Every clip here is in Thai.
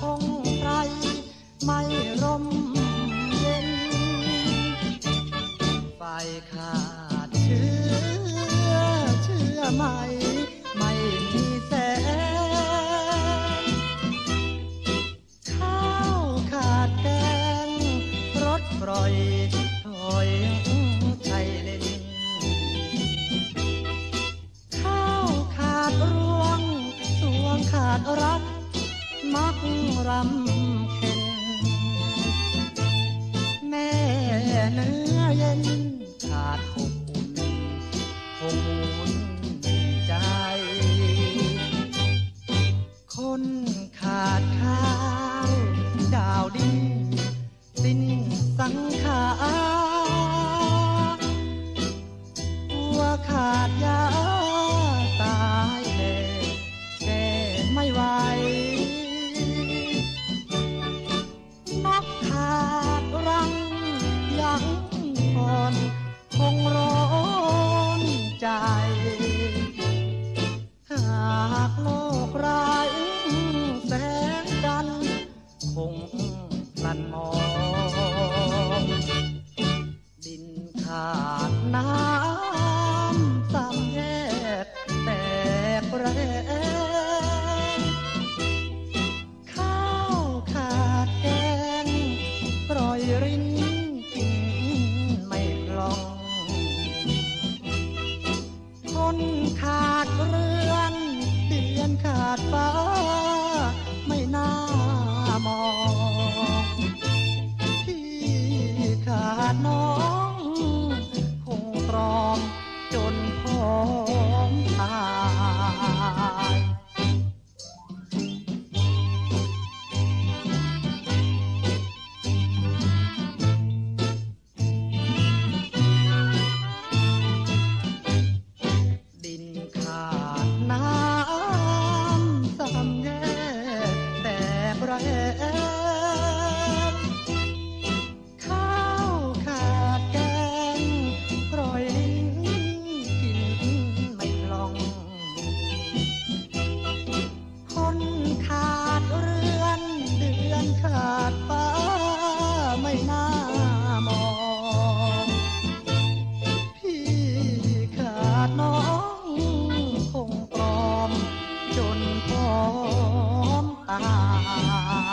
ทงไพรไม่ร่มเย็น ไฟขาดเชื้อเชื่อไหม ไม่มีแสง ข้าวขาดแกงรถปล่อยถอย รำเข็นแม่เนื้อเย็นขาดอบอุ่นคงอุ่นใจ คนขาดข้าวดาวดินสิ้นสังขาหัวขาดยา น้ำสาแยกแตกแรงข้าวขาดแกงกรอยรินกินไม่กลองคนขาดเรือนเดือนขาดฟ้า I am.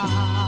ah.